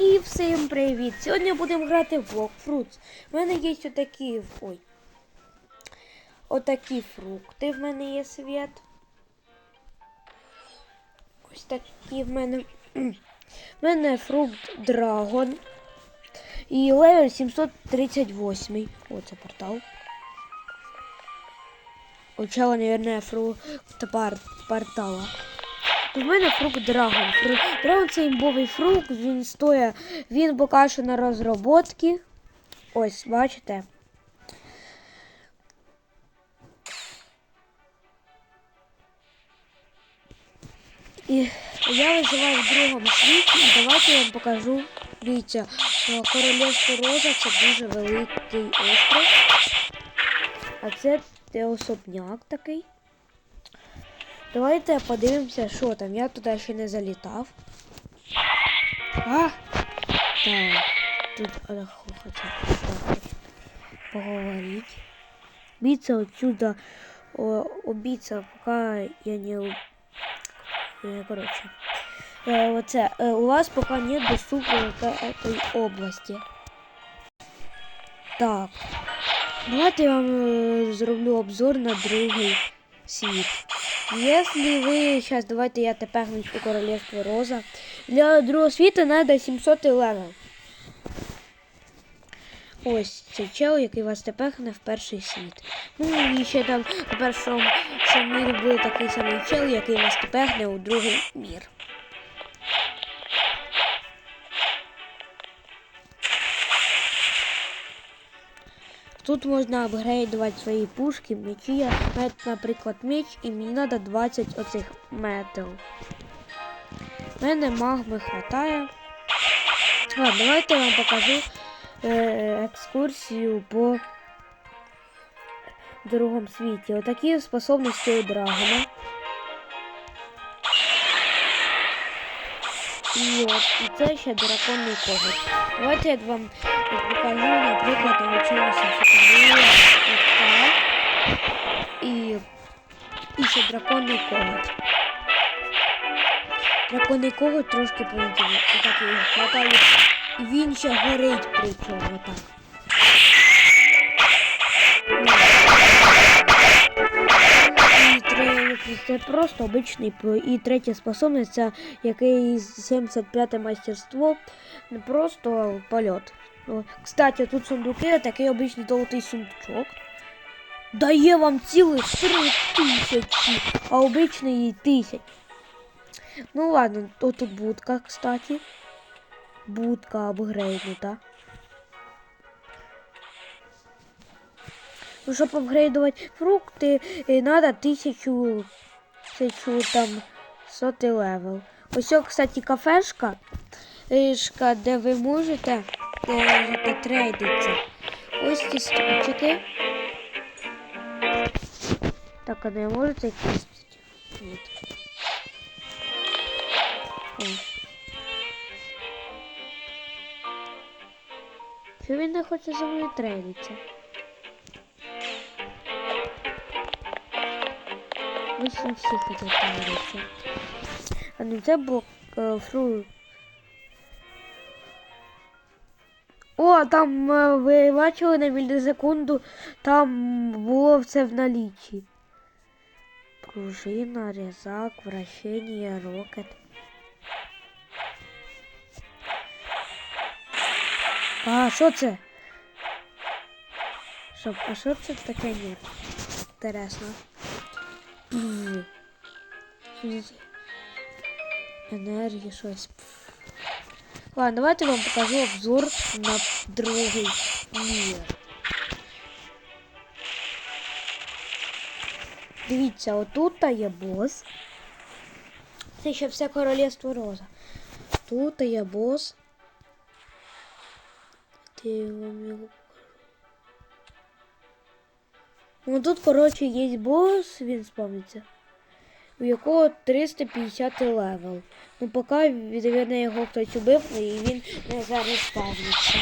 І всім привіт! Сьогодні будемо грати в Fruits. У мене є отакі. Ой. Отакі фрукти в мене є світ. Ось такі в мене. В мене фрукт Драгон. І левел 738. О, це портал. Почало, наверное, фрукт портала. У мене фрукт Драгон. Драгон це імбовий фрукт, він стоїть, він поки що на розробки. Ось, бачите. І я виживаю в другому світі, і давайте я вам покажу. Дивіться, королівство Роза це дуже великий остров. А це особняк такий. Давайте подивимося, що там. Я туди ще не залітав. А! Так. Тут а, хо- хочу поговорить. Биться отсюда. О, убийца, пока я не... у- э, Короче. Э, оце, э, у вас пока нет доступа к этой области. Так. Давайте я вам э, зроблю обзор на другий світ. Если вы сейчас, давайте я тепер у королевство Роза. Для другого світу треба 700 левел. Ось цей чел, який вас тепер не в перший світ. Ну і ще там в першому мірі буде такий самий чел, який вас тепер не у другий мір. Тут можна апгрейдувати свої пушки, мечі. Наприклад, меч, і мені треба 20 оцих метал. У мене магми хватає. А, давайте я вам покажу е, екскурсію по другому світі. Отакі способності у драгона. І, от, і це ще драконний коготь. Давайте я вам покажу, наприклад, навчилася фотографія. І, і ще драконний коготь. Драконний трошки полетів. Отак його хватаю. І він ще горить при цьому так. Це просто обичний і третя способність, це який 75 майстерство, просто польот. Кстати, тут сундуки, такий обичний золотий сундучок. Дає вам цілих три тисячі, а обичний тисяч. Ну ладно, то тут будка, кстати. Будка апгрейднута. Ну, щоб апгрейдувати фрукти, треба тисячу, тисячу там сотий левел. Ось, кстати, кафешка, шка, де ви можете, можете. Ось ці стульчики. Так, а не можете якісь? Ні. О. Що він не хоче за мною трейдитися? Вийшли всі хотять трейдитися. А ну це блок е, фру. О, там е, ви бачили на мілісекунду, там було все в налічі. Пружина, резак, вращення, рокет. А, що це? Що, а що це таке ні? Інтересно. Енергія щось. Пф. Ладно, давайте я вам покажу обзор на другий мір. Дивіться, отут є бос. Це ще все королівство роза. Тут є бос. Де я вам його покажу? Ну тут, коротше, є бос, він спавниться. У якого 350 левел. Ну поки від його хтось убив, і він не зараз спавниться.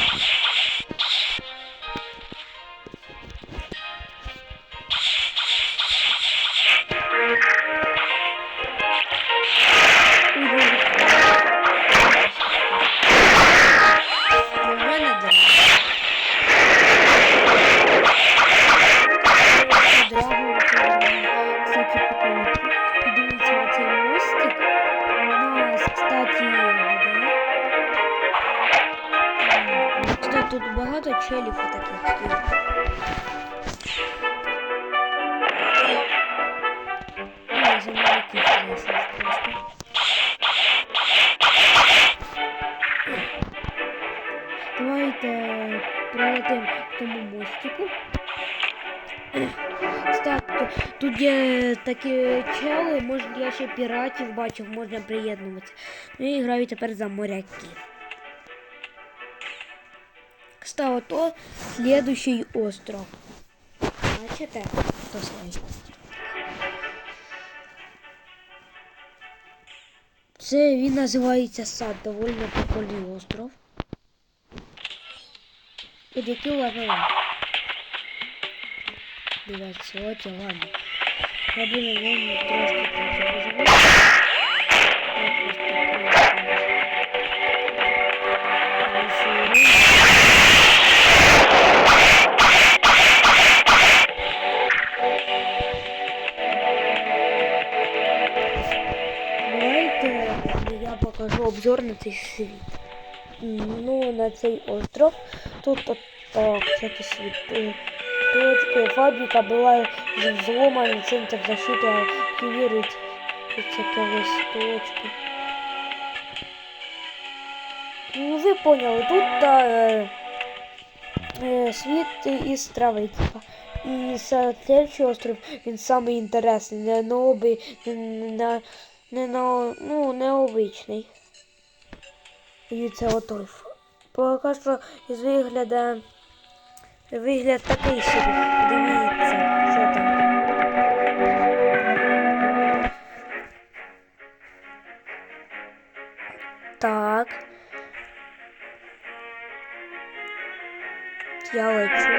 Ні, земляків знайшов просто. Давайте прилетим к тому мостику. Кстати, тут є такі чели, може я ще піратів бачив, можна приєднуватися. Ну і граю тепер за моряків. Кстати, то следующий остров. Бачите? То следующий. Це він називається сад, доволі прикольний остров. Під який левел? 900, ладно. Я буду на ньому трошки трохи покажу обзор на цей світ. Ну, на цей остров. Тут от, так, всякий світ. Точка, фабрика була взломана, центр защиты активирует всякие листочки. Ну, ви поняли, тут е, е, світ із трави, типа. І следующий остров, він самий інтересний, не не, не, не, ну, необичний. І це отой. Поки що із вигляду Вигляд такий собі. Дивіться, що там. Так. Я лечу.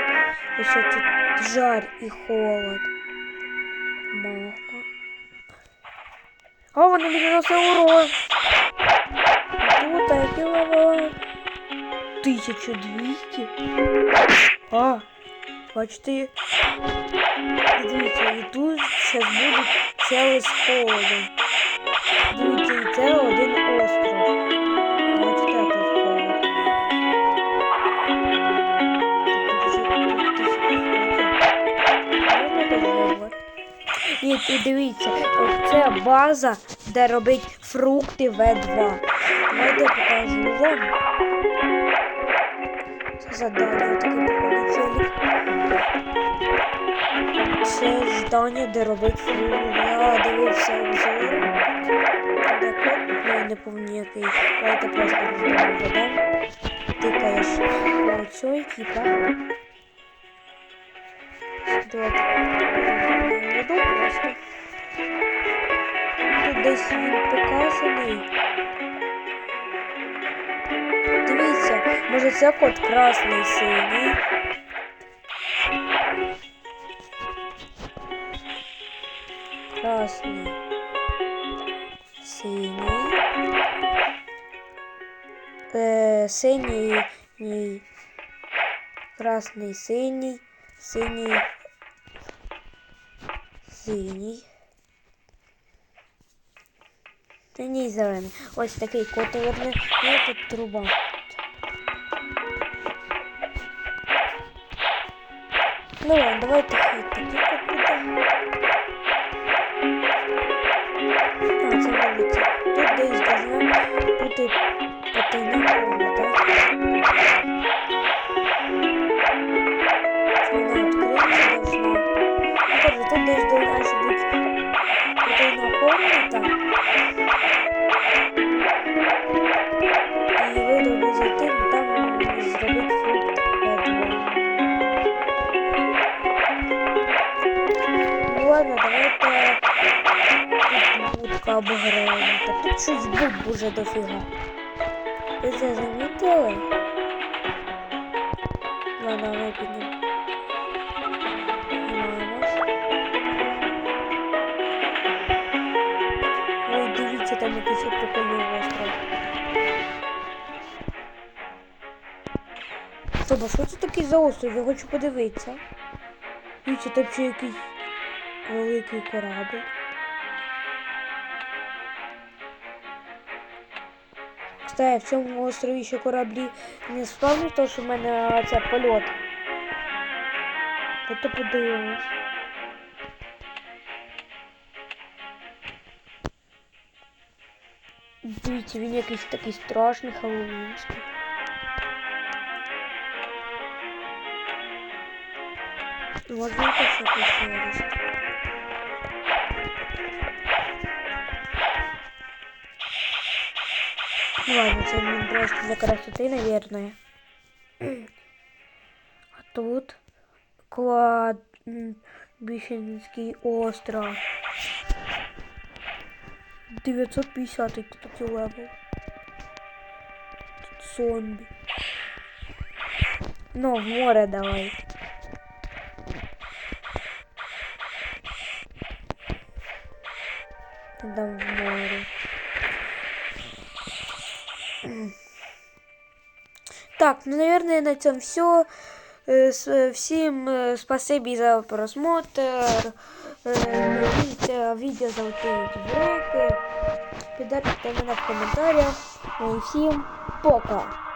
І що тут жар і холод. Магма. А вони мені носили урон. І лава. 1200. А, і дивіться, і тут зараз будуть цели з. Дивіться, і це один остров. Ні, і дивіться, це база, де робить фрукти В2. Давайте покажу вам. Це задання таке челік. Це здання, де робить фрукти. Я дивився обзор. Де код, я не пам'ятаю який. Давайте просто ведемо. Тикаєш по цій, типа. Давайте веду просто. Тут десь він показаний. Може це код красний синій. Красний. Синій. Е, синій. Ні. Красний, синій, синій, синій. Синій зелений. Ось такий котоверний. І тут труба. Ну ладно, давайте хай кот буде. А, це вулиця. Тут десь должна бути потайна комната. Вона відкриється должна. Ну, Тоже тут десь будка обгорена. Тут щось буб уже дофіга. Ви це замітили? Ладно, ми. Ой, дивіться, там якийсь прикольний остров. Стоп, що це такий за остров? Я хочу подивитися. Дивіться, там ще якийсь великий корабль. Кстати, в цьому острові ще кораблі не спавнить, то що в мене це польот. Тобто подивимось. Дивіться, він якийсь такий страшний хеллоуінський. Можна ще щось ладно, це він просто для красоты, наверное. А тут кладбищенский остров. 950 такий левел. Тут зомби. Ну, в море давай. Да, в море. Так, ну, наверное, на этом все. Всем э, спасибо за просмотр. Э, Видите видео золотые уроки. Піддайте мене в коментарях. Ну, і Всім пока!